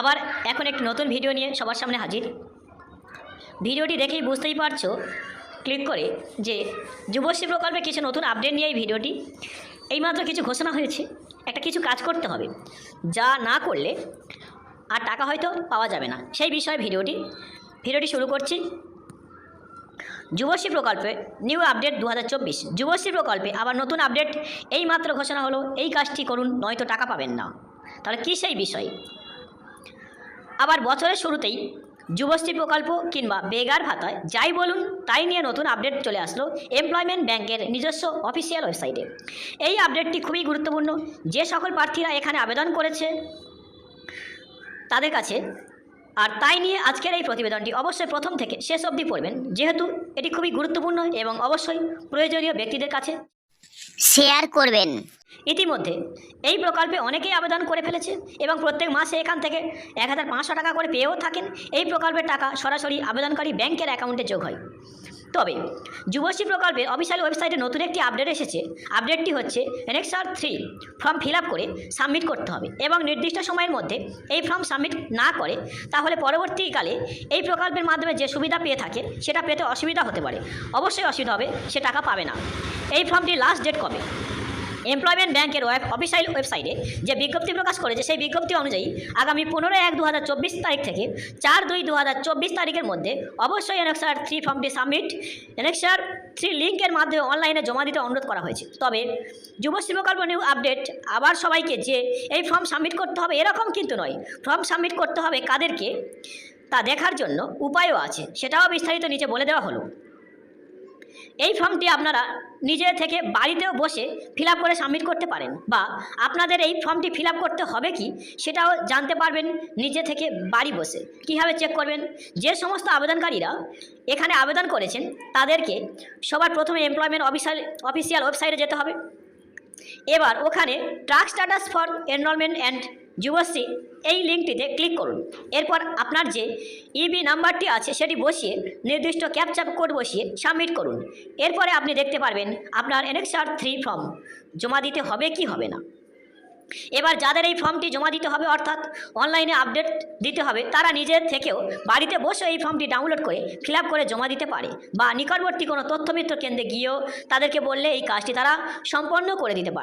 আবার এখন একটি নতুন ভিডিও নিয়ে সবার সামনে হাজির। ভিডিওটি দেখেই বুঝতেই পারছ, ক্লিক করে যে যুবশ্রী প্রকল্পে কিছু নতুন আপডেট নিয়ে এই ভিডিওটি। এইমাত্র কিছু ঘোষণা হয়েছে, একটা কিছু কাজ করতে হবে। যা না করলে আর টাকা হয়তো পাওয়া যাবে না। সেই বিষয়ে ভিডিওটি ভিডিওটি শুরু করছি। যুবশ্রী প্রকল্পে নিউ আপডেট দু হাজার চব্বিশ। যুবশ্রী প্রকল্পে আবার নতুন আপডেট এই মাত্র ঘোষণা হলো, এই কাজটি করুন, নয়তো টাকা পাবেন না। তাহলে কী সেই বিষয়? আবার বছরের শুরুতেই যুবশ্রী প্রকল্প কিংবা বেগার ভাতায় যাই বলুন, তাই নিয়ে নতুন আপডেট চলে আসলো এমপ্লয়মেন্ট ব্যাংকের নিজস্ব অফিসিয়াল ওয়েবসাইটে এই আপডেটটি খুবই গুরুত্বপূর্ণ। যে সকল প্রার্থীরা এখানে আবেদন করেছে তাদের কাছে, আর তাই নিয়ে আজকের এই প্রতিবেদনটি অবশ্যই প্রথম থেকে শেষ অবধি পড়বেন। যেহেতু এটি খুবই গুরুত্বপূর্ণ এবং অবশ্যই প্রয়োজনীয় ব্যক্তিদের কাছে শেয়ার করবেন। ইতিমধ্যে। এই প্রকল্পে অনেকেই আবেদন করে ফেলেছে এবং প্রত্যেক মাসে এখান থেকে এক হাজার পাঁচশো টাকা করে পেয়েও থাকেন। এই প্রকল্পের টাকা সরাসরি আবেদনকারী ব্যাংকের অ্যাকাউন্টে যোগ হয়। তবে যুবশ্রী প্রকল্পের অফিসিয়াল ওয়েবসাইটে নতুন একটি আপডেট এসেছে। আপডেটটি হচ্ছে এনএক্সআর থ্রি ফর্ম ফিল করে সাবমিট করতে হবে এবং নির্দিষ্ট সময়ের মধ্যে এই ফর্ম সাবমিট না করে তাহলে পরবর্তীকালে এই প্রকল্পের মাধ্যমে যে সুবিধা পেয়ে থাকে সেটা পেতে অসুবিধা হতে পারে। অবশ্যই অসুবিধা হবে, সে টাকা পাবে না। এই ফর্মটির লাস্ট ডেট কবে? এমপ্লয়মেন্ট ব্যাংকের ওয়েব অফিসিয়াল ওয়েবসাইটে যে বিজ্ঞপ্তি প্রকাশ করেছে, সেই বিজ্ঞপ্তি অনুযায়ী আগামী পনেরো এক দু তারিখ থেকে চার দুই দু তারিখের মধ্যে অবশ্যই এনএক্সার থ্রি ফর্মটি সাবমিট এনএক্সার থ্রি লিঙ্কের মাধ্যমে অনলাইনে জমা দিতে অনুরোধ করা হয়েছে। তবে যুবশ্রী প্রকল্প নিউ আপডেট, আবার সবাইকে যে এই ফর্ম সাবমিট করতে হবে, এরকম কিন্তু নয়। ফর্ম সাবমিট করতে হবে কাদেরকে, তা দেখার জন্য উপায়ও আছে, সেটাও বিস্তারিত নিচে বলে দেওয়া হলো। এই ফর্মটি আপনারা নিজে থেকে বাড়িতেও বসে ফিল করে সাবমিট করতে পারেন। বা আপনাদের এই ফর্মটি ফিল করতে হবে কি, সেটাও জানতে পারবেন নিজে থেকে বাড়ি বসে। কীভাবে চেক করবেন? যে সমস্ত আবেদনকারীরা এখানে আবেদন করেছেন, তাদেরকে সবার প্রথমে এমপ্লয়মেন্ট অফিসিয়াল অফিসিয়াল ওয়েবসাইটে যেতে হবে। এবার ওখানে track status for enrolment and Yuvashree এই লিঙ্কটিতে ক্লিক করুন। এরপর আপনার যে ইবি নাম্বারটি আছে, সেটি বসিয়ে নির্দিষ্ট ক্যাপচাপ কোড বসিয়ে সাবমিট করুন। এরপরে আপনি দেখতে পারবেন আপনার এনএক্সআর থ্রি ফর্ম জমা দিতে হবে কি হবে না। এবার যাদের এই ফর্মটি জমা দিতে হবে, অর্থাৎ অনলাইনে আপডেট দিতে হবে, তারা নিজের থেকেও বাড়িতে বসে এই ফর্মটি ডাউনলোড করে ফিল করে জমা দিতে পারে। বা নিকটবর্তী কোনো তথ্যমিত্র কেন্দ্রে গিয়েও তাদেরকে বললে এই কাজটি তারা সম্পন্ন করে দিতে পারে।